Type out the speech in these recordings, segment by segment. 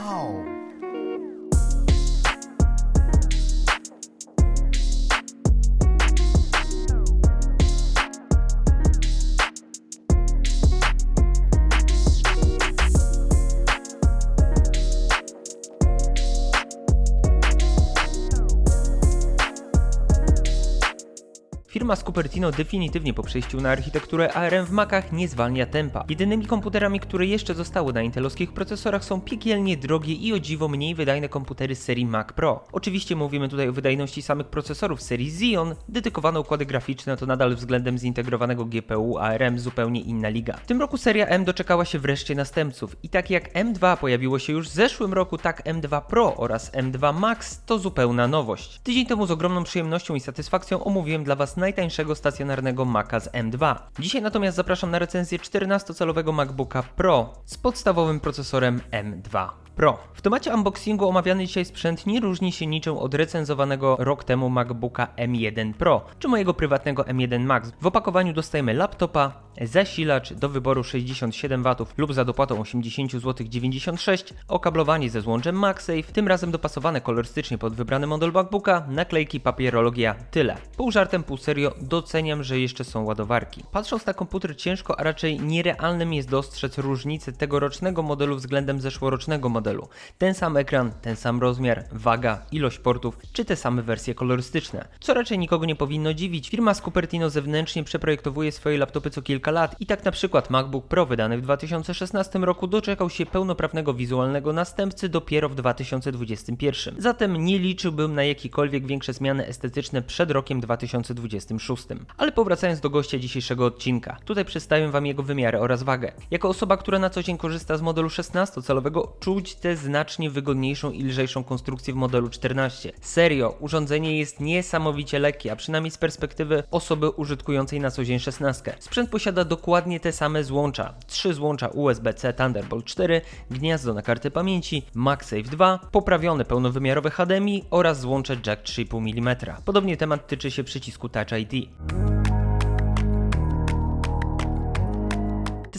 Wow! Firma Cupertino definitywnie po przejściu na architekturę ARM w Macach nie zwalnia tempa. Jedynymi komputerami, które jeszcze zostały na intelowskich procesorach są piekielnie drogie i o dziwo mniej wydajne komputery z serii Mac Pro. Oczywiście mówimy tutaj o wydajności samych procesorów serii Xeon, dedykowane układy graficzne to nadal względem zintegrowanego GPU ARM zupełnie inna liga. W tym roku seria M doczekała się wreszcie następców i tak jak M2 pojawiło się już w zeszłym roku, tak M2 Pro oraz M2 Max to zupełna nowość. Tydzień temu z ogromną przyjemnością i satysfakcją omówiłem dla Was najtańszego stacjonarnego Maca z M2. Dzisiaj natomiast zapraszam na recenzję 14-calowego MacBooka Pro z podstawowym procesorem M2. Pro. W temacie unboxingu omawiany dzisiaj sprzęt nie różni się niczym od recenzowanego rok temu MacBooka M1 Pro, czy mojego prywatnego M1 Max. W opakowaniu dostajemy laptopa, zasilacz do wyboru 67 W lub za dopłatą 80 zł 96, okablowanie ze złączem MagSafe, tym razem dopasowane kolorystycznie pod wybrany model MacBooka, naklejki, papierologia, tyle. Pół żartem, pół serio, doceniam, że jeszcze są ładowarki. Patrząc na komputer ciężko, a raczej nierealnym jest dostrzec różnicę tegorocznego modelu względem zeszłorocznego modelu. Ten sam ekran, ten sam rozmiar, waga, ilość portów, czy te same wersje kolorystyczne. Co raczej nikogo nie powinno dziwić, firma z Cupertino zewnętrznie przeprojektowuje swoje laptopy co kilka lat i tak na przykład MacBook Pro wydany w 2016 roku doczekał się pełnoprawnego wizualnego następcy dopiero w 2021. Zatem nie liczyłbym na jakiekolwiek większe zmiany estetyczne przed rokiem 2026. Ale powracając do gościa dzisiejszego odcinka, tutaj przedstawię Wam jego wymiary oraz wagę. Jako osoba, która na co dzień korzysta z modelu 16-calowego, czuć tę znacznie wygodniejszą i lżejszą konstrukcję w modelu 14. Serio, urządzenie jest niesamowicie lekkie, a przynajmniej z perspektywy osoby użytkującej na co dzień 16. Sprzęt posiada dokładnie te same złącza. Trzy złącza USB-C Thunderbolt 4, gniazdo na kartę pamięci, MagSafe 2, poprawione pełnowymiarowe HDMI oraz złącze jack 3,5 mm. Podobnie temat tyczy się przycisku Touch ID.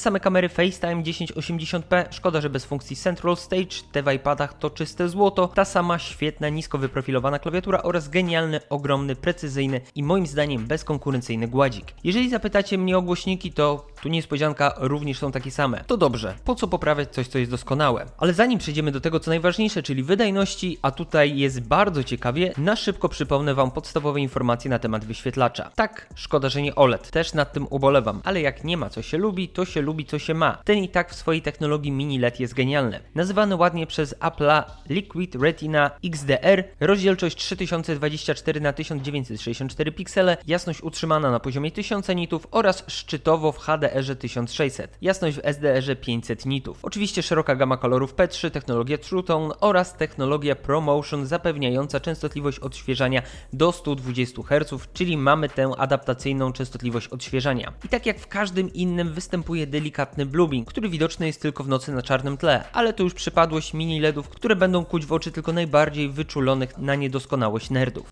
Same kamery FaceTime 1080p, szkoda, że bez funkcji Central Stage, te w iPadach to czyste złoto, ta sama świetna, nisko wyprofilowana klawiatura oraz genialny, ogromny, precyzyjny i moim zdaniem bezkonkurencyjny gładzik. Jeżeli zapytacie mnie o głośniki, to tu niespodzianka również są takie same. To dobrze, po co poprawiać coś, co jest doskonałe? Ale zanim przejdziemy do tego, co najważniejsze, czyli wydajności, a tutaj jest bardzo ciekawie, na szybko przypomnę Wam podstawowe informacje na temat wyświetlacza. Tak, szkoda, że nie OLED, też nad tym ubolewam, ale jak nie ma co się lubi, to się lubi co się ma. Ten i tak w swojej technologii mini LED jest genialny. Nazywany ładnie przez Apple'a Liquid Retina XDR, rozdzielczość 3024 x 1964 piksele, jasność utrzymana na poziomie 1000 nitów oraz szczytowo w HDR 1600, jasność w SDR 500 nitów. Oczywiście szeroka gama kolorów P3, technologia True Tone oraz technologia ProMotion zapewniająca częstotliwość odświeżania do 120 Hz, czyli mamy tę adaptacyjną częstotliwość odświeżania. I tak jak w każdym innym występuje delikatny blooming, który widoczny jest tylko w nocy na czarnym tle, ale to już przypadłość mini LEDów, które będą kuć w oczy tylko najbardziej wyczulonych na niedoskonałość nerdów.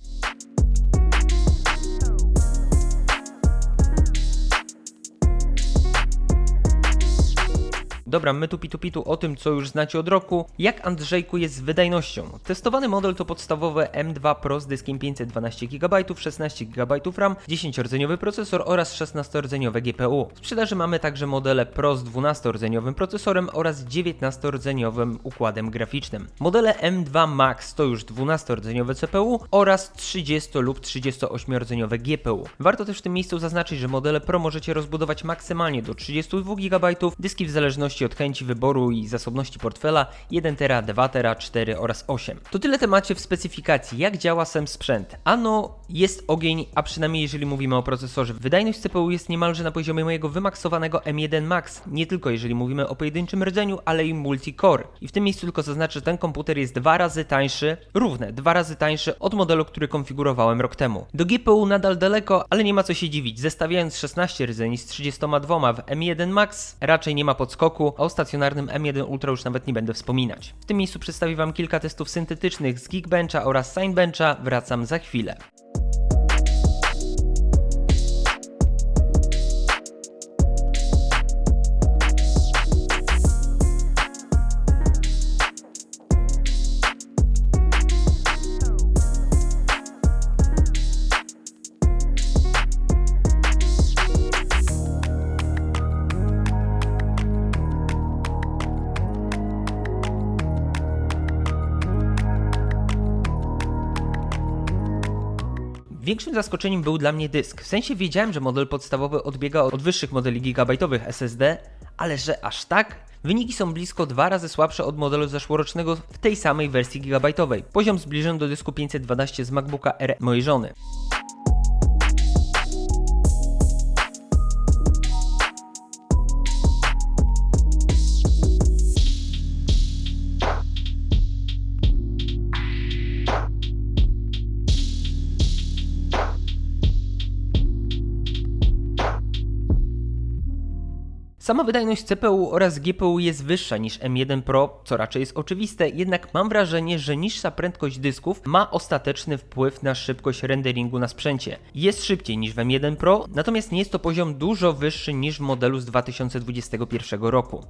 Dobra, my tu pitu pitu o tym, co już znacie od roku. Jak Andrzejku jest z wydajnością? Testowany model to podstawowe M2 Pro z dyskiem 512 GB, 16 GB RAM, 10-rdzeniowy procesor oraz 16-rdzeniowe GPU. W sprzedaży mamy także modele Pro z 12-rdzeniowym procesorem oraz 19-rdzeniowym układem graficznym. Modele M2 Max to już 12-rdzeniowe CPU oraz 30 lub 38-rdzeniowe GPU. Warto też w tym miejscu zaznaczyć, że modele Pro możecie rozbudować maksymalnie do 32 GB, dyski w zależności od chęci wyboru i zasobności portfela 1 tera, 2 tera, 4 oraz 8. To tyle temacie w specyfikacji, jak działa sam sprzęt. Ano, jest ogień, a przynajmniej jeżeli mówimy o procesorze. Wydajność CPU jest niemalże na poziomie mojego wymaksowanego M1 Max, nie tylko jeżeli mówimy o pojedynczym rdzeniu, ale i multi-core. I w tym miejscu tylko zaznaczę, że ten komputer jest dwa razy tańszy, równe, dwa razy tańszy od modelu, który konfigurowałem rok temu. Do GPU nadal daleko, ale nie ma co się dziwić. Zestawiając 16 rdzeni z 32 w M1 Max, raczej nie ma podskoku, o stacjonarnym M1 Ultra już nawet nie będę wspominać. W tym miejscu przedstawię Wam kilka testów syntetycznych z Geekbencha oraz Signbencha, wracam za chwilę. Większym zaskoczeniem był dla mnie dysk. W sensie wiedziałem, że model podstawowy odbiega od wyższych modeli gigabajtowych SSD, ale że aż tak? Wyniki są blisko dwa razy słabsze od modelu zeszłorocznego w tej samej wersji gigabajtowej. Poziom zbliżony do dysku 512 z MacBooka R mojej żony. Sama wydajność CPU oraz GPU jest wyższa niż M1 Pro, co raczej jest oczywiste, jednak mam wrażenie, że niższa prędkość dysków ma ostateczny wpływ na szybkość renderingu na sprzęcie. Jest szybciej niż w M1 Pro, natomiast nie jest to poziom dużo wyższy niż w modelu z 2021 roku.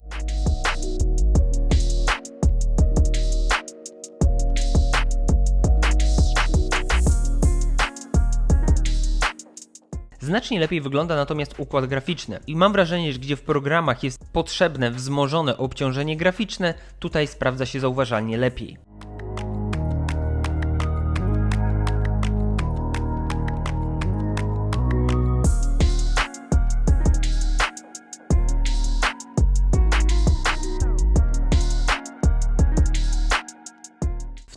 Znacznie lepiej wygląda natomiast układ graficzny i mam wrażenie, że gdzie w programach jest potrzebne wzmożone obciążenie graficzne, tutaj sprawdza się zauważalnie lepiej.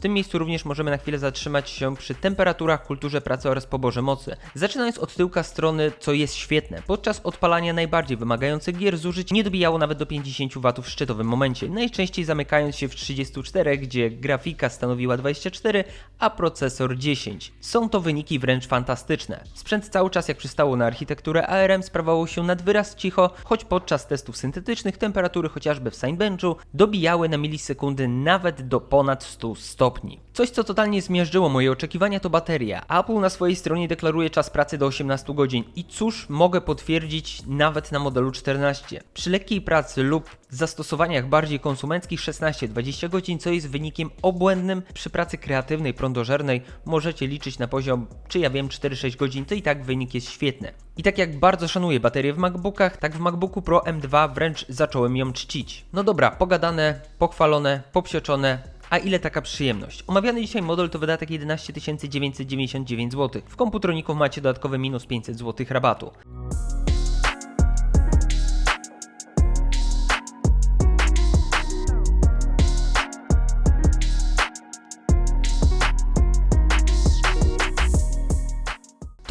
Tym miejscu również możemy na chwilę zatrzymać się przy temperaturach, kulturze pracy oraz poborze mocy. Zaczynając od tyłka strony, co jest świetne. Podczas odpalania najbardziej wymagających gier zużyć nie dobijało nawet do 50 W w szczytowym momencie, najczęściej zamykając się w 34, gdzie grafika stanowiła 24, a procesor 10. Są to wyniki wręcz fantastyczne. Sprzęt cały czas jak przystało na architekturę ARM sprawował się nad wyraz cicho, choć podczas testów syntetycznych temperatury chociażby w Signbenchu dobijały na milisekundy nawet do ponad 100 stopni. Coś, co totalnie zmiażdżyło moje oczekiwania, to bateria. Apple na swojej stronie deklaruje czas pracy do 18 godzin i cóż mogę potwierdzić nawet na modelu 14. Przy lekkiej pracy lub zastosowaniach bardziej konsumenckich 16-20 godzin, co jest wynikiem obłędnym. Przy pracy kreatywnej, prądożernej możecie liczyć na poziom, czy ja wiem, 4-6 godzin, to i tak wynik jest świetny. I tak jak bardzo szanuję baterię w MacBookach, tak w MacBooku Pro M2 wręcz zacząłem ją czcić. No dobra, pogadane, pochwalone, popsieczone, a ile taka przyjemność? Omawiany dzisiaj model to wydatek 11 999 zł. W komputroniku macie dodatkowe minus 500 zł rabatu.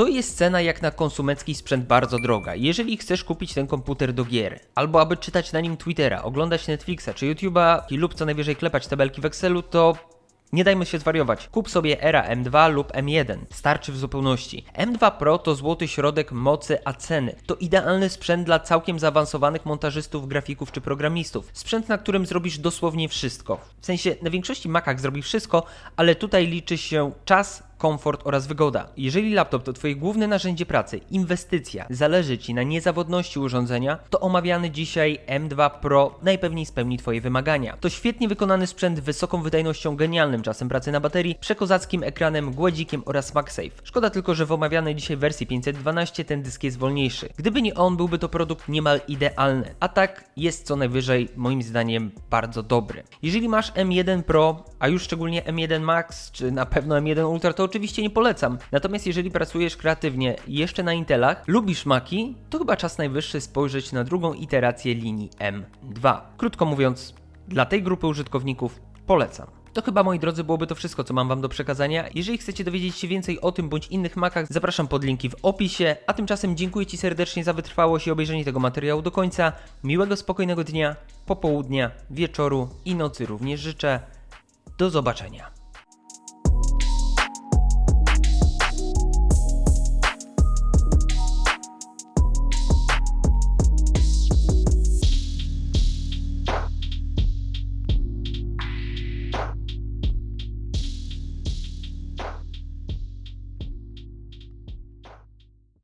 To jest cena jak na konsumencki sprzęt bardzo droga. Jeżeli chcesz kupić ten komputer do gier, albo aby czytać na nim Twittera, oglądać Netflixa czy YouTube'a lub co najwyżej klepać tabelki w Excelu, to nie dajmy się zwariować. Kup sobie Era M2 lub M1. Starczy w zupełności. M2 Pro to złoty środek mocy, a ceny. To idealny sprzęt dla całkiem zaawansowanych montażystów, grafików czy programistów. Sprzęt, na którym zrobisz dosłownie wszystko. W sensie, na większości Macach zrobi wszystko, ale tutaj liczy się czas, komfort oraz wygoda. Jeżeli laptop to Twoje główne narzędzie pracy, inwestycja, zależy Ci na niezawodności urządzenia, to omawiany dzisiaj M2 Pro najpewniej spełni Twoje wymagania. To świetnie wykonany sprzęt wysoką wydajnością, genialnym czasem pracy na baterii, przekozackim ekranem, gładzikiem oraz MagSafe. Szkoda tylko, że w omawianej dzisiaj wersji 512 ten dysk jest wolniejszy. Gdyby nie on, byłby to produkt niemal idealny. A tak jest co najwyżej moim zdaniem bardzo dobry. Jeżeli masz M1 Pro, a już szczególnie M1 Max, czy na pewno M1 Ultra, to oczywiście nie polecam. Natomiast jeżeli pracujesz kreatywnie jeszcze na Intelach, lubisz Maki, to chyba czas najwyższy spojrzeć na drugą iterację linii M2. Krótko mówiąc, dla tej grupy użytkowników polecam. To chyba, moi drodzy, byłoby to wszystko, co mam Wam do przekazania. Jeżeli chcecie dowiedzieć się więcej o tym bądź innych makach, zapraszam pod linki w opisie. A tymczasem dziękuję Ci serdecznie za wytrwałość i obejrzenie tego materiału do końca. Miłego, spokojnego dnia, popołudnia, wieczoru i nocy również życzę. Do zobaczenia.